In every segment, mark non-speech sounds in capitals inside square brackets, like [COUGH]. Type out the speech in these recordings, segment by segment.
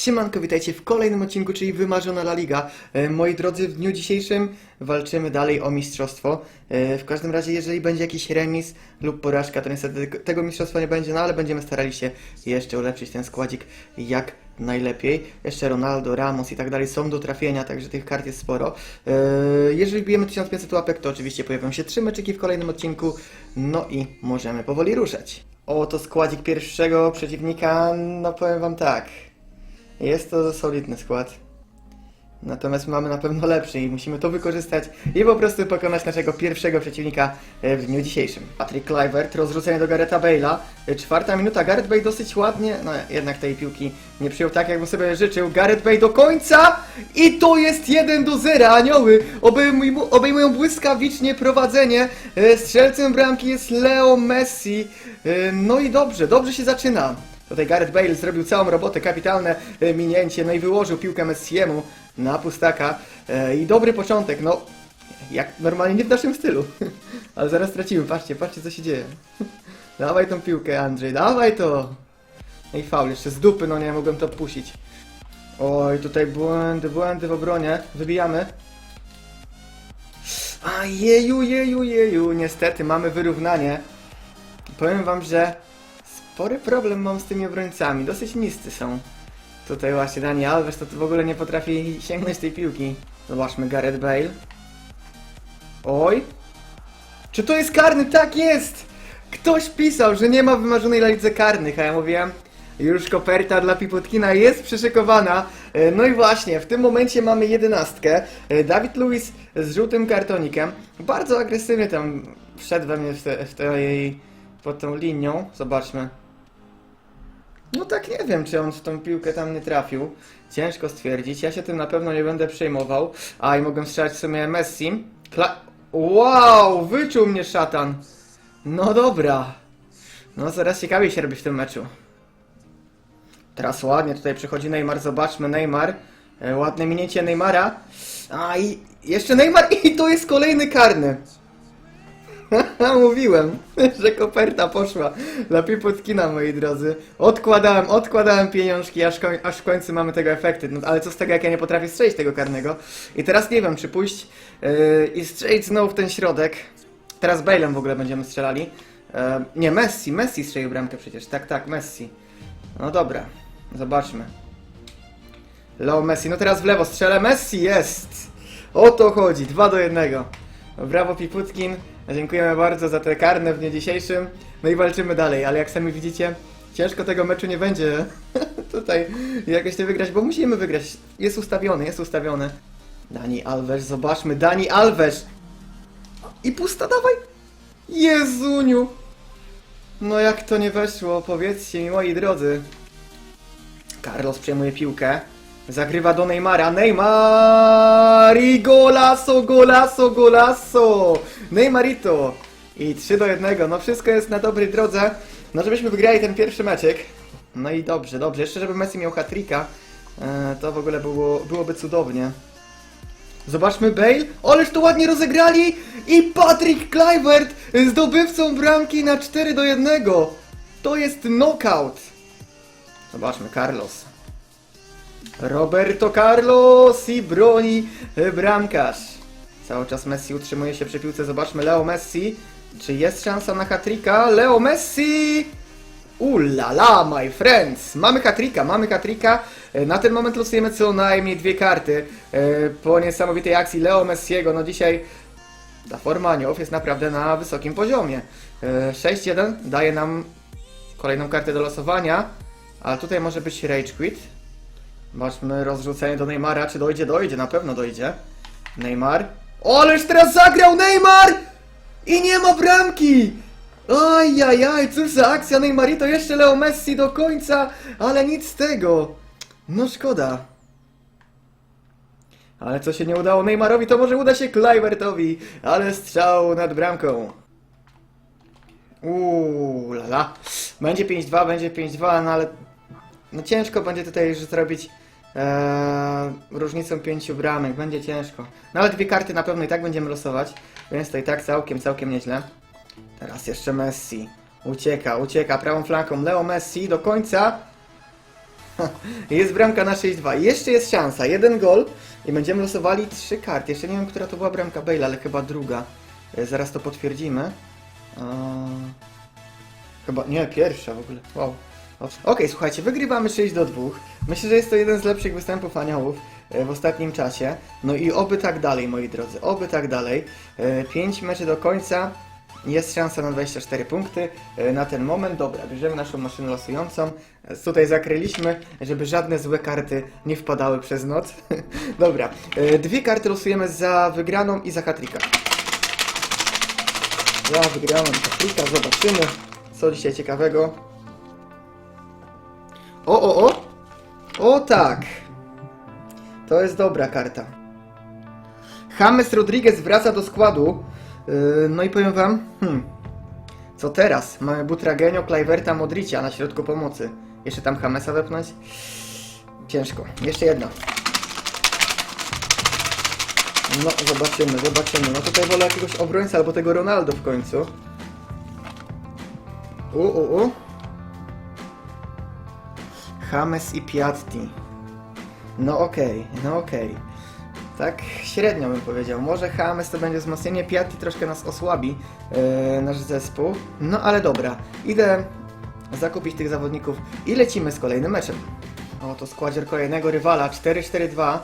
Siemanko, witajcie w kolejnym odcinku, czyli Wymarzona La Liga. E, moi drodzy, w dniu dzisiejszym walczymy dalej o mistrzostwo. E, w każdym razie, jeżeli będzie jakiś remis lub porażka, to niestety tego- mistrzostwa nie będzie, no ale będziemy starali się jeszcze ulepszyć ten składzik jak najlepiej. Jeszcze Ronaldo, Ramos i tak dalej są do trafienia, także tych kart jest sporo. E, jeżeli bijemy 1500 łapek, to oczywiście pojawią się trzy meczyki w kolejnym odcinku, no i możemy powoli ruszać. Oto składzik pierwszego przeciwnika, no powiem wam tak. Jest to solidny skład. Natomiast mamy na pewno lepszy i musimy to wykorzystać i po prostu pokonać naszego pierwszego przeciwnika e, w dniu dzisiejszym. Patrick Kluivert, rozrzucenie do Garetha Bale'a. E, Czwarta minuta, Gareth Bale dosyć ładnie, no jednak tej piłki nie przyjął tak, jakbym sobie życzył. Gareth Bale do końca i to jest 1 do 0. Anioły obejmują, błyskawicznie prowadzenie. E, Strzelcem bramki jest Leo Messi. No i dobrze, dobrze się zaczyna. Tutaj Gareth Bale zrobił całą robotę, kapitalne e, minięcie, no i wyłożył piłkę Messiemu na pustaka. E, I dobry początek, no jak normalnie nie w naszym stylu. [LAUGHS] Ale zaraz stracimy, patrzcie, patrzcie co się dzieje. [LAUGHS] Dawaj tą piłkę Andrzej, dawaj to! No i faul, jeszcze z dupy, no nie mogłem to puścić. Oj, tutaj błędy, błędy w obronie. Wybijamy. A jeju, jeju, jeju, niestety mamy wyrównanie. Powiem wam, że spory problem mam z tymi obrońcami, dosyć niscy są. Tutaj właśnie Dani Alves to w ogóle nie potrafi sięgnąć tej piłki. Zobaczmy Gareth Bale. Oj. Czy to jest karny? Tak jest! Ktoś pisał, że nie ma wymarzonej lidze karnych, a ja mówiłem, już koperta dla Pipotkina jest przyszykowana. E, No i właśnie, w tym momencie mamy jedenastkę. E, Dawid Luiz z żółtym kartonikiem. Bardzo agresywnie tam wszedł we mnie w, te, w tej, pod tą linią. Zobaczmy. No tak nie wiem, czy on w tą piłkę tam nie trafił. Ciężko stwierdzić. Ja się tym na pewno nie będę przejmował. A i mogłem strzelać w sumie Messi. Kla wow! Wyczuł mnie szatan. No dobra. No zaraz ciekawie się robi w tym meczu. Teraz ładnie tutaj przychodzi Neymar. Zobaczmy Neymar. E, ładne minięcie Neymara. A i jeszcze Neymar [LAUGHS] i to jest kolejny karny. [LAUGHS] Mówiłem, że koperta poszła dla Pipotkina, moi drodzy. Odkładałem, odkładałem pieniążki, aż, koń, aż w końcu mamy tego efekty. No, ale co z tego, jak ja nie potrafię strzelić tego karnego. I teraz nie wiem, czy pójść yy, i strzelić znowu w ten środek. Teraz Bale'em w ogóle będziemy strzelali. Yy, nie, Messi, Messi strzelił bramkę przecież. Tak, tak, Messi. No dobra, zobaczmy. Leo Messi, no teraz w lewo strzelę. Messi jest! O to chodzi, 2 do 1. Brawo Piputkin, dziękujemy bardzo za te karne w dniu dzisiejszym. No i walczymy dalej, ale jak sami widzicie, ciężko tego meczu nie będzie [LAUGHS] tutaj jakoś nie wygrać, bo musimy wygrać. Jest ustawiony, jest ustawiony. Dani Alves, zobaczmy, Dani Alves! I pusta, dawaj! Jezuniu! No jak to nie weszło, powiedzcie mi moi drodzy. Carlos przejmuje piłkę. Zagrywa do Neymara. Neymar! I golazo, golazo, golazo! Neymarito! I 3 do 1. No wszystko jest na dobrej drodze. No żebyśmy wygrali ten pierwszy meczek. No i dobrze, dobrze. Jeszcze żeby Messi miał hat-tricka. e, To w ogóle było, byłoby cudownie. Zobaczmy Bale. Ależ to ładnie rozegrali! I Patrick Kluivert zdobywcą bramki na 4 do 1. To jest knockout. Zobaczmy Carlos. Roberto Carlos i broni e, bramkarz. Cały czas Messi utrzymuje się przy piłce. Zobaczmy Leo Messi. Czy jest szansa na hatrika? Leo Messi! Ulala, my friends! Mamy hatrika, mamy hatrika. E, Na ten moment losujemy co najmniej dwie karty. E, Po niesamowitej akcji Leo Messiego. No dzisiaj ta forma aniołów jest naprawdę na wysokim poziomie. E, 6-1 daje nam kolejną kartę do losowania. A tutaj może być Rage Quit. Zobaczmy rozrzucenie do Neymara. Czy dojdzie? Dojdzie, na pewno dojdzie. Neymar. O, ależ teraz zagrał Neymar! I nie ma bramki! Ajajaj, cóż za akcja Neymarito, jeszcze Leo Messi do końca, ale nic z tego. No szkoda. Ale co się nie udało Neymarowi, to może uda się Kluivertowi, ale strzał nad bramką. Uuu, lala. Będzie 5-2, będzie 5-2, no ale no ciężko będzie tutaj już zrobić e, różnicą pięciu bramek, będzie ciężko. No ale dwie karty na pewno i tak będziemy losować, więc to i tak całkiem, całkiem nieźle. Teraz jeszcze Messi. Ucieka, ucieka prawą flanką Leo Messi do końca. [LAUGHS] Jest bramka na 6-2. Jeszcze jest szansa. Jeden gol i będziemy losowali trzy karty. Jeszcze nie wiem, która to była bramka Bale, ale chyba druga. E, Zaraz to potwierdzimy. Eee, Chyba, nie, pierwsza w ogóle. Wow. Okej, słuchajcie, wygrywamy 6 do 2. Myślę, że jest to jeden z lepszych występów aniołów e, w ostatnim czasie. No i oby tak dalej, moi drodzy, oby tak dalej. 5 meczy do końca. Jest szansa na 24 punkty e, na ten moment. Dobra, bierzemy naszą maszynę losującą. E, Tutaj zakryliśmy, żeby żadne złe karty nie wpadały przez noc. [LAUGHS] Dobra, e, dwie karty losujemy za wygraną i za hatrika. Za wygraną i hatrika, zobaczymy co dzisiaj ciekawego. O, o, o! O tak! To jest dobra karta. James Rodriguez wraca do składu. Yy, no i powiem wam, hmm, co teraz? Mamy Butragenio, Klajwerta, Modricia na środku pomocy. Jeszcze tam Jamesa wepnąć? Ciężko. Jeszcze jedna. No, zobaczymy, zobaczymy. No tutaj wolę jakiegoś obrońca albo tego Ronaldo w końcu. U, u, u. James i Piatti. No okej, no okej. Tak średnio bym powiedział. Może James to będzie wzmocnienie, Piatti troszkę nas osłabi, e, nasz zespół. No ale dobra, idę zakupić tych zawodników i lecimy z kolejnym meczem. O, to składzier kolejnego rywala, 4-4-2.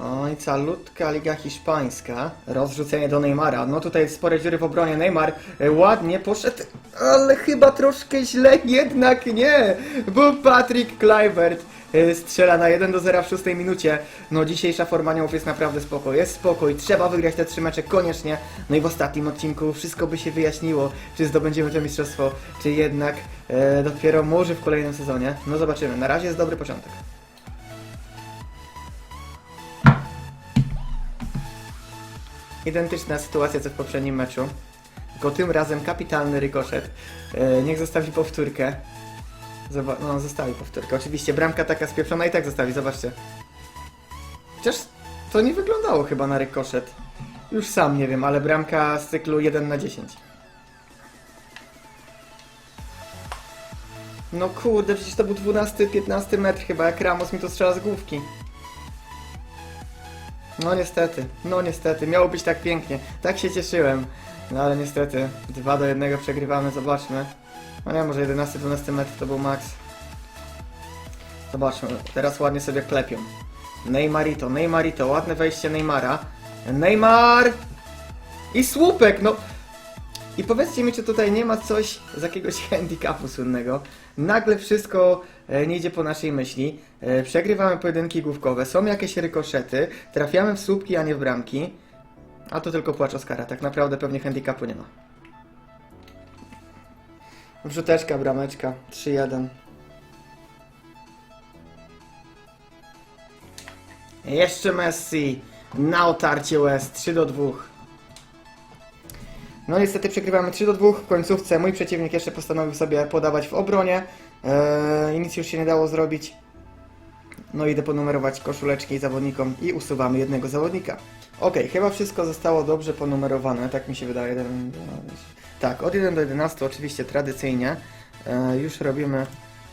Oj, calutka Liga Hiszpańska. Rozrzucenie do Neymara. No tutaj spore dziury w obronie. Neymar e, ładnie poszedł, ale chyba troszkę źle jednak nie, bo Patrick Kluivert e, strzela na 1 do 0 w 6 minucie. No dzisiejsza forma aniołów jest naprawdę spoko. Jest spokój, trzeba wygrać te trzy mecze koniecznie. No i w ostatnim odcinku wszystko by się wyjaśniło, czy zdobędziemy to mistrzostwo, czy jednak e, dopiero może w kolejnym sezonie. No zobaczymy. Na razie jest dobry początek. Identyczna sytuacja co w poprzednim meczu. Tylko tym razem kapitalny rykoszet. E, niech zostawi powtórkę. No, zostawi powtórkę. Oczywiście bramka taka spieprzona i tak zostawi, zobaczcie. Chociaż to nie wyglądało chyba na rykoszet. Już sam nie wiem, ale bramka z cyklu 1 na 10. No kurde, przecież to był 12-15 metr chyba, jak Ramos mi to strzela z główki. No niestety, no niestety, miało być tak pięknie. Tak się cieszyłem. No ale niestety, 2 do 1 przegrywamy, zobaczmy. No nie, może 11-12 metrów to był max. Zobaczmy, teraz ładnie sobie klepią. Neymarito, Neymarito, ładne wejście Neymara. Neymar! I słupek, no! I powiedzcie mi, czy tutaj nie ma coś z jakiegoś [LAUGHS] handicapu słynnego. Nagle wszystko e, nie idzie po naszej myśli. E, przegrywamy pojedynki główkowe, są jakieś rykoszety, trafiamy w słupki, a nie w bramki. A to tylko płacz Oskara, tak naprawdę pewnie handicapu nie ma. Wrzuteczka, brameczka, 3-1. Jeszcze Messi na otarcie łez, 3 do 2. No niestety przegrywamy 3 do 2 w końcówce. Mój przeciwnik jeszcze postanowił sobie podawać w obronie. Eee, i nic już się nie dało zrobić. No idę ponumerować koszuleczki zawodnikom i usuwamy jednego zawodnika. Ok, chyba wszystko zostało dobrze ponumerowane, tak mi się wydaje. 1, 2, tak, od 1 do 11 oczywiście tradycyjnie. E, już robimy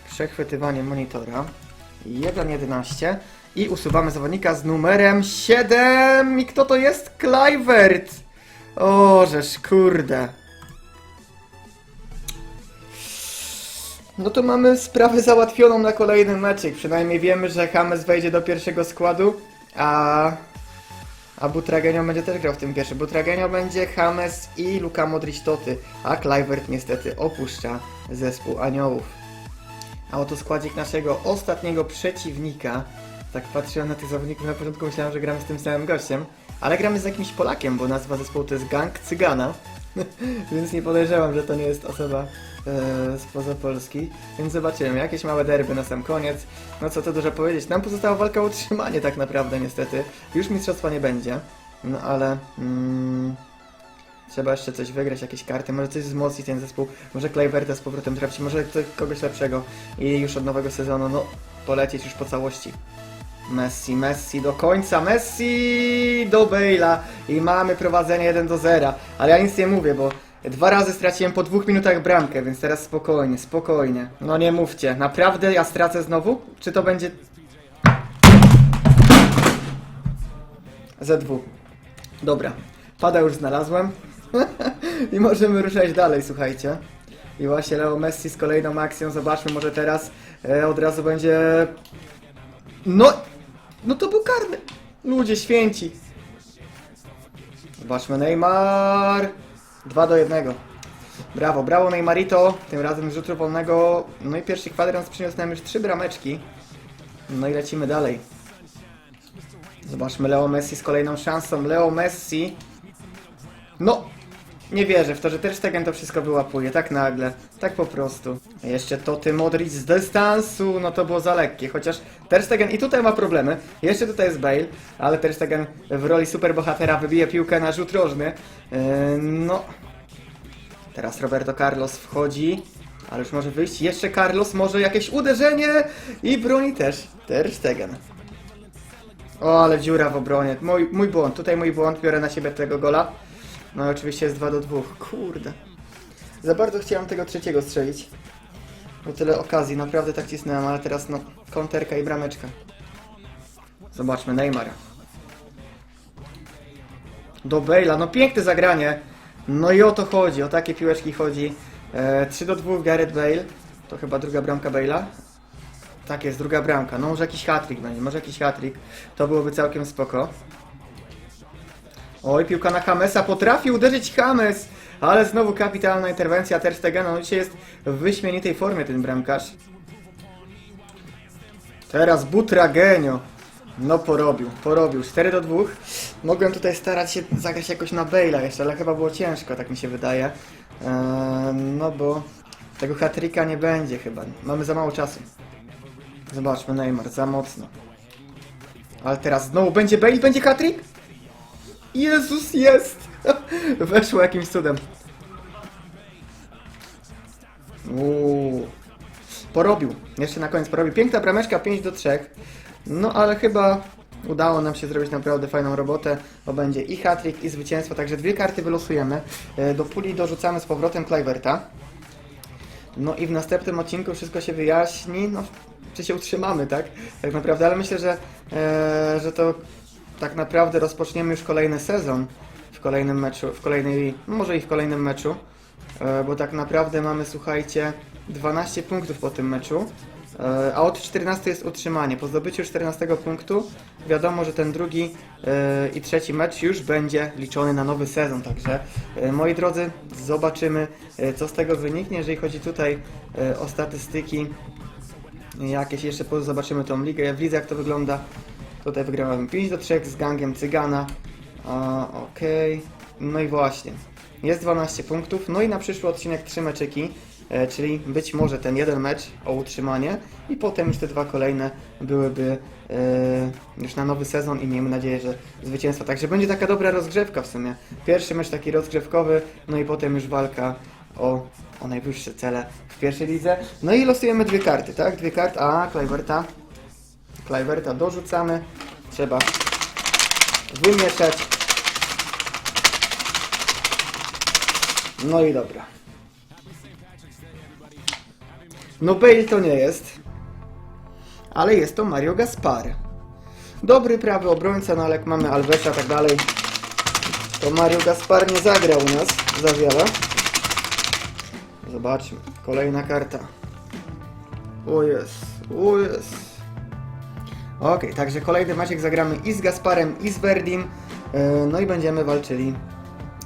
przechwytywanie monitora. 1.11 i usuwamy zawodnika z numerem 7. I kto to jest? Kluivert! O, żeż kurde. No to mamy sprawę załatwioną na kolejny meczek. Przynajmniej wiemy, że James wejdzie do pierwszego składu, a... A Butragenio będzie też grał w tym pierwszym. Butragenio będzie James i Luka Modric Toty, a Kluivert niestety opuszcza zespół aniołów. A oto składzik naszego ostatniego przeciwnika. Tak patrzyłem na tych zawodników, na początku myślałem, że gramy z tym samym gościem, ale gramy z jakimś Polakiem, bo nazwa zespołu to jest Gang Cygana. [LAUGHS] Więc nie podejrzewam, że to nie jest osoba e, spoza Polski. Więc zobaczymy, jakieś małe derby na sam koniec. No co to dużo powiedzieć. Nam pozostała walka o utrzymanie tak naprawdę niestety. Już mistrzostwa nie będzie. No ale... Mm, trzeba jeszcze coś wygrać, jakieś karty, może coś wzmocnić ten zespół. Może Kluiverta z powrotem trafić, może kogoś lepszego. I już od nowego sezonu, no, polecieć już po całości. Messi, Messi do końca, Messi do Bale'a i mamy prowadzenie 1 do 0. Ale ja nic nie mówię, bo Dwa razy straciłem po dwóch minutach bramkę, więc teraz spokojnie, spokojnie. No nie mówcie, naprawdę ja stracę znowu? Czy to będzie... Z2. Dobra, pada już znalazłem. [LAUGHS] I możemy ruszać dalej, słuchajcie. I właśnie Leo Messi z kolejną akcją, zobaczmy, może teraz e, od razu będzie... No, no to był karny. Ludzie święci. Zobaczmy, Neymar. 2 do 1. Brawo, brawo Neymarito. Tym razem z rzutu wolnego. No i pierwszy kwadrans przyniósł nam już 3 brameczki. No i lecimy dalej. Zobaczmy Leo Messi z kolejną szansą. Leo Messi. No, nie wierzę w to, że Ter Stegen to wszystko wyłapuje, tak nagle, tak po prostu. A Jeszcze Toty Modric z dystansu, no to było za lekkie, chociaż Ter Stegen i tutaj ma problemy. Jeszcze tutaj jest Bale, ale Ter Stegen w roli superbohatera wybije piłkę na rzut rożny. Yy, no, teraz Roberto Carlos wchodzi, ale już może wyjść. Jeszcze Carlos, może jakieś uderzenie i broni też Ter Stegen. O, ale dziura w obronie. Mój, mój błąd, tutaj mój błąd, biorę na siebie tego gola. No oczywiście jest 2 do 2. Kurde. Za bardzo chciałem tego trzeciego strzelić. Bo tyle okazji, naprawdę tak cisnąłem, ale teraz no, konterka i brameczka. Zobaczmy, Neymar. Do Bale'a, no piękne zagranie. No i o to chodzi, o takie piłeczki chodzi. E, 3 do 2 Gareth Bale. To chyba druga bramka Bale'a. Tak jest, druga bramka. No może jakiś hat-trick będzie, może jakiś hat-trick. To byłoby całkiem spoko. Oj, piłka na Hamesa, potrafi uderzyć Hames, ale znowu kapitalna interwencja Ter Stegena, no dzisiaj jest w wyśmienitej formie ten bramkarz. Teraz Butra Genio. No porobił, porobił. 4 do 2. Mogłem tutaj starać się zagrać jakoś na Bale'a jeszcze, ale chyba było ciężko, tak mi się wydaje. Eee, no bo tego hat-tricka nie będzie chyba. Mamy za mało czasu. Zobaczmy, Neymar, za mocno. Ale teraz znowu będzie Bale, będzie hat-trick? Jezus jest! [LAUGHS] Weszło jakimś cudem. Uuu. Porobił. Jeszcze na koniec porobił. Piękna brameczka 5 do 3. No ale chyba udało nam się zrobić naprawdę fajną robotę, bo będzie i hat-trick i zwycięstwo, także dwie karty wylosujemy. E, Do puli dorzucamy z powrotem Kluiverta. No i w następnym odcinku wszystko się wyjaśni, no czy się utrzymamy, tak? Tak naprawdę, ale myślę, że, e, że to tak naprawdę rozpoczniemy już kolejny sezon w kolejnym meczu, w kolejnej, no może i w kolejnym meczu, e, bo tak naprawdę mamy, słuchajcie, 12 punktów po tym meczu, e, a od 14 jest utrzymanie. Po zdobyciu 14 punktu wiadomo, że ten drugi e, i trzeci mecz już będzie liczony na nowy sezon, także moi drodzy, zobaczymy co z tego wyniknie, jeżeli chodzi tutaj o statystyki jakieś jeszcze zobaczymy tą ligę. Ja widzę jak to wygląda. Tutaj wygrałem 5 do 3 z gangiem Cygana. Okej. No i właśnie. Jest 12 punktów. No i na przyszły odcinek 3 meczyki. E, czyli być może ten jeden mecz o utrzymanie i potem już te dwa kolejne byłyby e, już na nowy sezon i miejmy nadzieję, że zwycięstwo. Także będzie taka dobra rozgrzewka w sumie. Pierwszy mecz taki rozgrzewkowy, no i potem już walka o, o najwyższe cele w pierwszej lidze. No i losujemy dwie karty, tak? Dwie karty. A, Klejwerta. Klejwerta dorzucamy. Trzeba wymieszać. No i dobra. No Bale to nie jest. Ale jest to Mario Gaspar. Dobry prawy obrońca, no ale jak mamy Alvesa tak dalej, to Mario Gaspar nie zagra u nas za wiele. Zobaczmy. Kolejna karta. O jest, o jest. Okej, także kolejny maciek zagramy i z Gasparem, i z Verdim. E, No i będziemy walczyli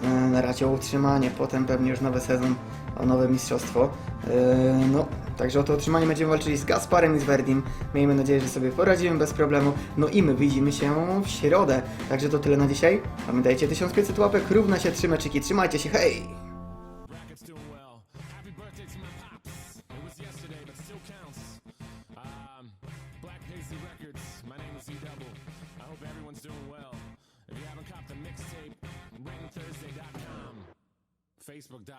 e, na razie o utrzymanie, potem pewnie już nowy sezon, o nowe mistrzostwo. E, No, także o to utrzymanie będziemy walczyli z Gasparem i z Verdim. Miejmy nadzieję, że sobie poradzimy bez problemu. No i my widzimy się w środę. Także to tyle na dzisiaj. Pamiętajcie, 1500 łapek, równa się 3 meczyki. Trzymajcie się, hej! Facebook.com.